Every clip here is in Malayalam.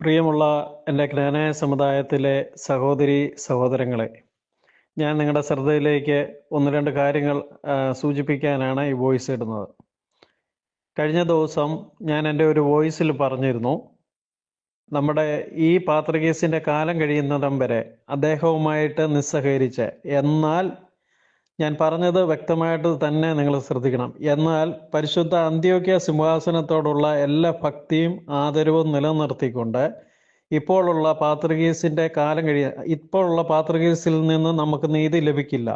പ്രിയമുള്ള എന്റെ ജ്ഞാനായ സമുദായത്തിലെ സഹോദരി സഹോദരങ്ങളെ ഞാൻ നിങ്ങളുടെ ശ്രദ്ധയിലേക്ക് ഒന്ന് രണ്ട് കാര്യങ്ങൾ സൂചിപ്പിക്കാനാണ് ഈ വോയിസ് ഇടുന്നത്. കഴിഞ്ഞ ദിവസം ഞാൻ എന്റെ ഒരു വോയിസിൽ പറഞ്ഞിരുന്നു നമ്മുടെ ഈ പാത്രകേസിന്റെ കാലം കഴിയുന്നിടം വരെ അദ്ദേഹവുമായിട്ട് നിസ്സഹകരിച്ച് എന്നാൽ ഞാൻ പറഞ്ഞത് വ്യക്തമായിട്ട് തന്നെ നിങ്ങൾ ശ്രദ്ധിക്കണം. എന്നാൽ പരിശുദ്ധ അന്ത്യോക്യ സിംഹാസനത്തോടുള്ള എല്ലാ ഭക്തിയും ആദരവും നിലനിർത്തിക്കൊണ്ട് ഇപ്പോഴുള്ള പാത്രികീസിന്റെ കാലം കഴിയ ഇപ്പോഴുള്ള പാത്രികീസിൽ നിന്ന് നമുക്ക് നീതി ലഭിക്കില്ല.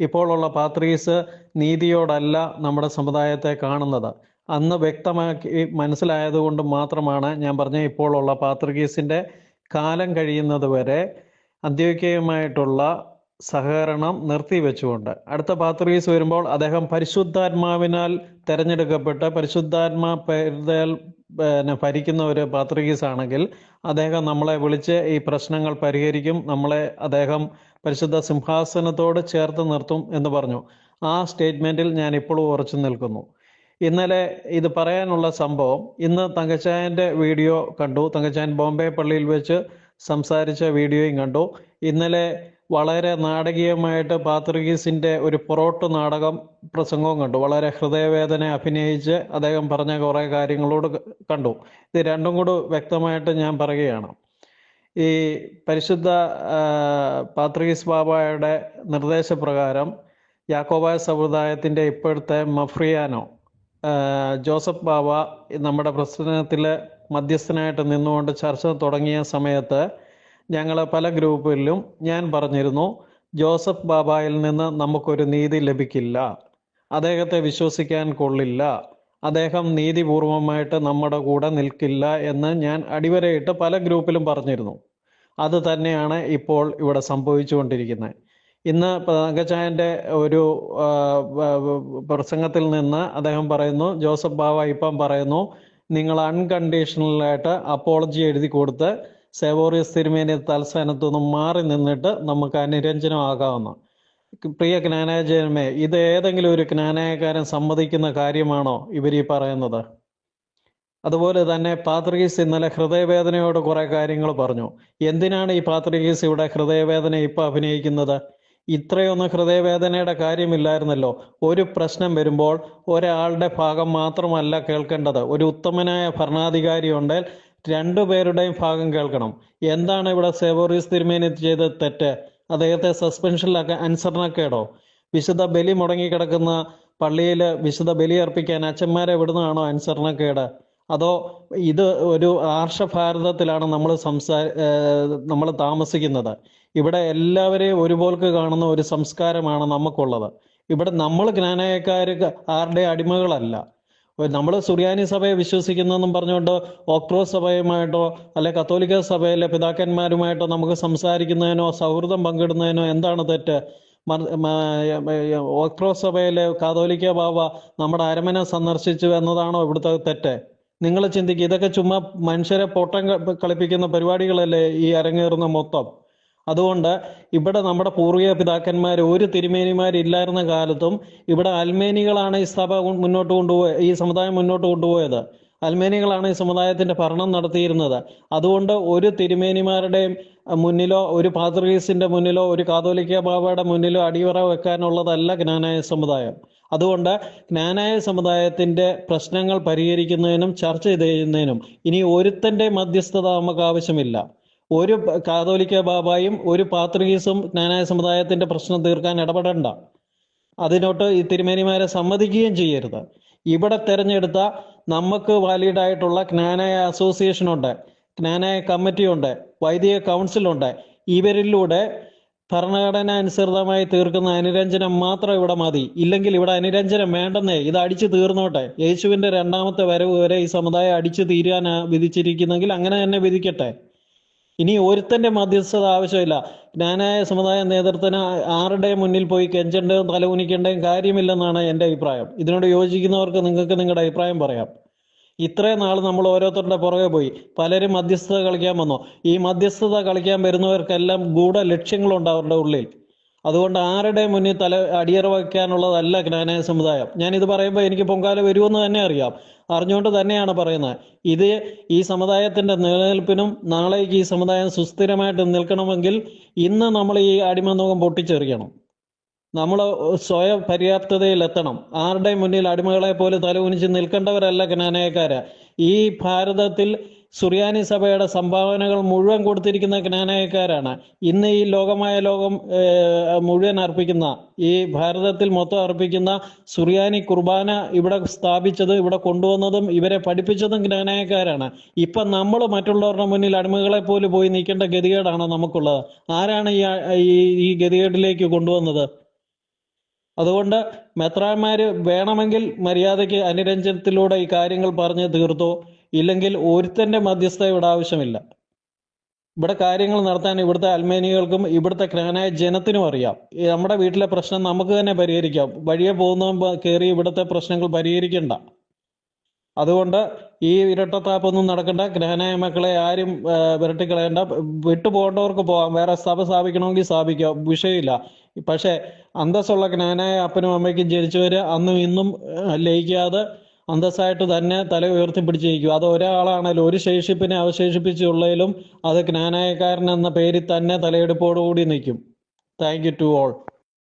ഇപ്പോഴുള്ള പാത്രികീസ് നീതിയോടല്ല നമ്മുടെ സമുദായത്തെ കാണുന്നത്. അന്ന് വ്യക്തമാക്കി മനസ്സിലായതുകൊണ്ട് മാത്രമാണ് ഞാൻ പറഞ്ഞ ഇപ്പോഴുള്ള പാത്രികീസിന്റെ കാലം കഴിയുന്നത് വരെ അന്ത്യോക്യയുമായിട്ടുള്ള സഹകരണം നിർത്തിവെച്ചുകൊണ്ട് അടുത്ത പാത്രീസ് വരുമ്പോൾ അദ്ദേഹം പരിശുദ്ധാത്മാവിനാൽ തെരഞ്ഞെടുക്കപ്പെട്ട പരിശുദ്ധാത്മാ പേരിൽ പിന്നെ ഭരിക്കുന്ന ഒരു പാത്രീസ് ആണെങ്കിൽ അദ്ദേഹം നമ്മളെ വിളിച്ച് ഈ പ്രശ്നങ്ങൾ പരിഹരിക്കും. നമ്മളെ അദ്ദേഹം പരിശുദ്ധ സിംഹാസനത്തോട് ചേർത്ത് നിർത്തും എന്ന് പറഞ്ഞു. ആ സ്റ്റേറ്റ്മെന്റിൽ ഞാൻ ഇപ്പോഴും ഉറച്ചു നിൽക്കുന്നു. ഇന്നലെ ഇത് പറയാനുള്ള സംഭവം ഇന്ന് തങ്കച്ചായന്റെ വീഡിയോ കണ്ടു. തങ്കച്ചായൻ ബോംബെ പള്ളിയിൽ വെച്ച് സംസാരിച്ച വീഡിയോയും കണ്ടു. ഇന്നലെ വളരെ നാടകീയമായിട്ട് പാത്രീസിന്റെ ഒരു പൊറോട്ട് നാടകം പ്രസംഗവും കണ്ടു. വളരെ ഹൃദയവേദന അഭിനയിച്ച് അദ്ദേഹം പറഞ്ഞ കുറേ കാര്യങ്ങളോട് കണ്ടു. ഇത് രണ്ടും കൂടി വ്യക്തമായിട്ട് ഞാൻ പറയുകയാണ്. ഈ പരിശുദ്ധ പാത്രീസ് ബാബായുടെ നിർദ്ദേശപ്രകാരം യാക്കോബായ സമുദായത്തിന്റെ ഇപ്പോഴത്തെ മഫ്രിയാനോ ജോസഫ് ബാബ നമ്മുടെ പ്രശ്നത്തിൽ മധ്യസ്ഥനായിട്ട് നിന്നുകൊണ്ട് ചർച്ച തുടങ്ങിയ സമയത്ത് ഞങ്ങൾ പല ഗ്രൂപ്പിലും ഞാൻ പറഞ്ഞിരുന്നു ജോസഫ് ബാബായിൽ നിന്ന് നമുക്കൊരു നീതി ലഭിക്കില്ല. അദ്ദേഹത്തെ വിശ്വസിക്കാൻ കൊള്ളില്ല. അദ്ദേഹം നീതിപൂർവമായിട്ട് നമ്മുടെ കൂടെ നിൽക്കില്ല എന്ന് ഞാൻ അടിവരയിട്ട് പല ഗ്രൂപ്പിലും പറഞ്ഞിരുന്നു. അത് തന്നെയാണ് ഇപ്പോൾ ഇവിടെ സംഭവിച്ചുകൊണ്ടിരിക്കുന്നത്. ഇന്ന് തങ്കച്ചായന്റെ ഒരു പ്രസംഗത്തിൽ നിന്ന് അദ്ദേഹം പറയുന്നു ജോസഫ് ബാബ ഇപ്പം പറയുന്നു നിങ്ങൾ അൺകണ്ടീഷണലായിട്ട് അപ്പോളജി എഴുതി കൊടുത്ത് സേവോറിയസ് തിരുമേനി തലസ്ഥാനത്തു നിന്നും മാറി നിന്നിട്ട് നമുക്ക് അനുരഞ്ജനമാകാവുന്ന പ്രിയ ജ്ഞാനാചാര്യമേ ഇത് ഏതെങ്കിലും ഒരു ജ്ഞാനായകാരൻ സമ്മതിക്കുന്ന കാര്യമാണോ ഇവർ ഈ പറയുന്നത്? അതുപോലെ തന്നെ പാത്രികീസ് ഇന്നലെ ഹൃദയവേദനയോട് കുറെ കാര്യങ്ങൾ പറഞ്ഞു. എന്തിനാണ് ഈ പാത്രികീസ് ഇവിടെ ഹൃദയവേദന ഇപ്പൊ അഭിനയിക്കുന്നത്? ഇത്രയൊന്നും ഹൃദയവേദനയുടെ കാര്യമില്ലായിരുന്നല്ലോ. ഒരു പ്രശ്നം വരുമ്പോൾ ഒരാളുടെ ഭാഗം മാത്രമല്ല കേൾക്കേണ്ടത്. ഒരു ഉത്തമനായ ഭരണാധികാരി ഉണ്ടെങ്കിൽ രണ്ടുപേരുടെയും ഭാഗം കേൾക്കണം. എന്താണ് ഇവിടെ സേവോറിയസ് തിരുമേനി ചെയ്ത തെറ്റ്? അദ്ദേഹത്തെ സസ്പെൻഷനിലാക്കാൻ അനുസരണക്കേടോ? വിശുദ്ധ ബലി മുടങ്ങിക്കിടക്കുന്ന പള്ളിയിൽ വിശുദ്ധ ബലി അർപ്പിക്കാൻ അച്ഛന്മാരെ വിടുന്നതാണോ അനുസരണക്കേട്? അതോ ഇത് ഒരു ആർഷ ഭാരതത്തിലാണ് നമ്മൾ സംസാ നമ്മൾ താമസിക്കുന്നത്? ഇവിടെ എല്ലാവരെയും ഒരുപോൽക്ക് കാണുന്ന ഒരു സംസ്കാരമാണ് നമുക്കുള്ളത്. ഇവിടെ നമ്മൾ ജ്ഞാനയക്കാർ ആരുടെ അടിമകളല്ല. നമ്മൾ സുറിയാനി സഭയെ വിശ്വസിക്കുന്നെന്നും പറഞ്ഞുകൊണ്ട് ഓക്ട്രോസ് സഭയുമായിട്ടോ അല്ലെ കത്തോലിക്ക സഭയിലെ പിതാക്കന്മാരുമായിട്ടോ നമുക്ക് സംസാരിക്കുന്നതിനോ സൗഹൃദം പങ്കിടുന്നതിനോ എന്താണ് തെറ്റ്? ഓക്ട്രോ സഭയിലെ കാതോലിക്ക ബാബ നമ്മുടെ അരമന സന്ദർശിച്ചു എന്നതാണോ ഇവിടുത്തെ തെറ്റ്? നിങ്ങൾ ചിന്തിക്കുക ഇതൊക്കെ ചുമ്മാ മനുഷ്യരെ പൊട്ടം കളിപ്പിക്കുന്ന പരിപാടികളല്ലേ ഈ അരങ്ങേറുന്ന മൊത്തം? അതുകൊണ്ട് ഇവിടെ നമ്മുടെ പൂർവിക പിതാക്കന്മാർ ഒരു തിരുമേനിമാരില്ലായിരുന്ന കാലത്തും ഇവിടെ അൽമേനികളാണ് ഈ സഭ മുന്നോട്ട് കൊണ്ടുപോയ ഈ സമുദായം മുന്നോട്ട് കൊണ്ടുപോയത്. അൽമേനികളാണ് ഈ സമുദായത്തിന്റെ ഭരണം നടത്തിയിരുന്നത്. അതുകൊണ്ട് ഒരു തിരുമേനിമാരുടെയും മുന്നിലോ ഒരു പാത്രീസിന്റെ മുന്നിലോ ഒരു കാതോലിക്ക ബാബയുടെ മുന്നിലോ അടിയറ വെക്കാനുള്ളതല്ല ജ്ഞാനായ സമുദായം. അതുകൊണ്ട് ജ്ഞാനായ സമുദായത്തിന്റെ പ്രശ്നങ്ങൾ പരിഹരിക്കുന്നതിനും ചർച്ച ചെയ്യുന്നതിനും ഇനി ഒരുത്തന്റെ മധ്യസ്ഥത നമുക്ക് ആവശ്യമില്ല. ഒരു കാതോലിക്ക ബാബായും ഒരു പാത്രീസും ജ്ഞാനായ സമുദായത്തിന്റെ പ്രശ്നം തീർക്കാൻ ഇടപെടണ്ട. അതിനോട്ട് ഈ തിരുമേനിമാരെ സമ്മതിക്കുകയും ചെയ്യരുത്. ഇവിടെ തെരഞ്ഞെടുത്ത നമുക്ക് വാലിഡ് ആയിട്ടുള്ള ജ്ഞാനായ അസോസിയേഷൻ ഉണ്ട് ജ്ഞാനായ കമ്മിറ്റി ഉണ്ട് വൈദിക കൗൺസിലുണ്ട് ഇവരിലൂടെ ഭരണഘടന അനുസൃതമായി തീർക്കുന്ന അനുരഞ്ജനം മാത്രം ഇവിടെ മതി. ഇല്ലെങ്കിൽ ഇവിടെ അനുരഞ്ജനം വേണ്ടെന്നേ ഇത് അടിച്ചു തീർന്നോട്ടെ. യേശുവിന്റെ രണ്ടാമത്തെ വരവ് വരെ ഈ സമുദായം അടിച്ചു തീരാനാ വിധിച്ചിരിക്കുന്നെങ്കിൽ അങ്ങനെ തന്നെ വിധിക്കട്ടെ. ഇനി ഒരുത്തന്റെ മധ്യസ്ഥത ആവശ്യമില്ല. ജ്ഞാനായ സമുദായ നേതൃത്വത്തിന് ആരുടെ മുന്നിൽ പോയി കെഞ്ചേണ്ടതും തലകുനിക്കേണ്ടതും കാര്യമില്ലെന്നാണ് എന്റെ അഭിപ്രായം. ഇതിനോട് യോജിക്കുന്നവർക്ക് നിങ്ങൾക്ക് നിങ്ങളുടെ അഭിപ്രായം പറയാം. ഇത്രയും നാൾ നമ്മൾ ഓരോരുത്തരുടെ പുറകെ പോയി. പലരും മധ്യസ്ഥത കളിക്കാൻ വന്നു. ഈ മധ്യസ്ഥത കളിക്കാൻ വരുന്നവർക്കെല്ലാം ഗൂഢ ലക്ഷ്യങ്ങളുണ്ട് അവരുടെ ഉള്ളിൽ. അതുകൊണ്ട് ആരുടെ മുന്നിൽ തല അടിയറ വയ്ക്കാനുള്ളതല്ല ജ്ഞാനായ സമുദായം. ഞാൻ ഇത് പറയുമ്പോൾ എനിക്ക് പൊങ്കാല വരുമെന്ന് തന്നെ അറിയാം. അറിഞ്ഞുകൊണ്ട് തന്നെയാണ് പറയുന്നത്. ഇത് ഈ സമുദായത്തിന്റെ നിലനിൽപ്പിനും നാളേക്ക് ഈ സമുദായം സുസ്ഥിരമായിട്ട് നിൽക്കണമെങ്കിൽ ഇന്ന് നമ്മൾ ഈ അടിമനോഗം പൊട്ടിച്ചെറിയണം. നമ്മൾ സ്വയം പര്യാപ്തതയിലെത്തണം. ആരുടെ മുന്നിൽ അടിമകളെ പോലെ തലകുനിച്ച് നിൽക്കേണ്ടവരല്ല ജ്ഞാനയക്കാര് ഈ ഭാരതത്തിൽ സുറിയാനി സഭയുടെ സംഭാവനകൾ മുഴുവൻ കൊടുത്തിരിക്കുന്ന ജ്ഞാനായക്കാരാണ് ഇന്ന് ഈ ലോകമായ ലോകം മുഴുവൻ അർപ്പിക്കുന്ന ഈ ഭാരതത്തിൽ മൊത്തം അർപ്പിക്കുന്ന സുറിയാനി കുർബാന ഇവിടെ സ്ഥാപിച്ചത് ഇവിടെ കൊണ്ടുവന്നതും ഇവരെ പഠിപ്പിച്ചതും ജ്ഞാനായക്കാരാണ് ഇപ്പൊ നമ്മൾ മറ്റുള്ളവരുടെ മുന്നിൽ അടിമകളെ പോലെ പോയി നിൽക്കേണ്ട ഗതികേടാണ് നമുക്കുള്ളത്? ആരാണ് ഈ ഈ- ഗതികേടിലേക്ക് കൊണ്ടുവന്നത്? അതുകൊണ്ട് മെത്രാന്മാര് വേണമെങ്കിൽ മര്യാദയ്ക്ക് അനുരഞ്ജനത്തിലൂടെ ഈ കാര്യങ്ങൾ പറഞ്ഞ് തീർത്തോ. ഇല്ലെങ്കിൽ ഒരുത്തന്റെ മധ്യസ്ഥ ഇവിടെ ആവശ്യമില്ല. ഇവിടെ കാര്യങ്ങൾ നടത്താൻ ഇവിടുത്തെ അൽമേനികൾക്കും ഇവിടുത്തെ ക്രാനായ ജനത്തിനും അറിയാം. നമ്മുടെ വീട്ടിലെ പ്രശ്നം നമുക്ക് തന്നെ പരിഹരിക്കാം. വഴിയെ പോകുന്ന കയറി ഇവിടുത്തെ പ്രശ്നങ്ങൾ പരിഹരിക്കണ്ട. അതുകൊണ്ട് ഈ ഇരട്ടത്താപ്പൊന്നും നടക്കണ്ട. ഗ്രഹനായ മക്കളെ ആരും വിരട്ടിക്കളയണ്ട. വിട്ടുപോകേണ്ടവർക്ക് പോകാം. വേറെ സഭ സ്ഥാപിക്കണമെങ്കിൽ സ്ഥാപിക്കാം. വിഷയമില്ല. പക്ഷേ അന്തസ്സുള്ള ജ്ഞാനായ അപ്പനും അമ്മയ്ക്കും ജനിച്ചവര് അന്നും ഇന്നും ലയിക്കാതെ അന്തസ്സായിട്ട് തന്നെ തല ഉയർത്തി ഉയർത്തിപ്പിടിച്ചിരിക്കും അത് ഒരാളാണല്ലോ ഒരു ശേഷിപ്പിനെ അവശേഷിപ്പിച്ചുള്ളതിലും അത് ജ്ഞാനായക്കാരൻ എന്ന പേരിൽ തന്നെ തലയെടുപ്പോടുകൂടി നിൽക്കും. Thank you to all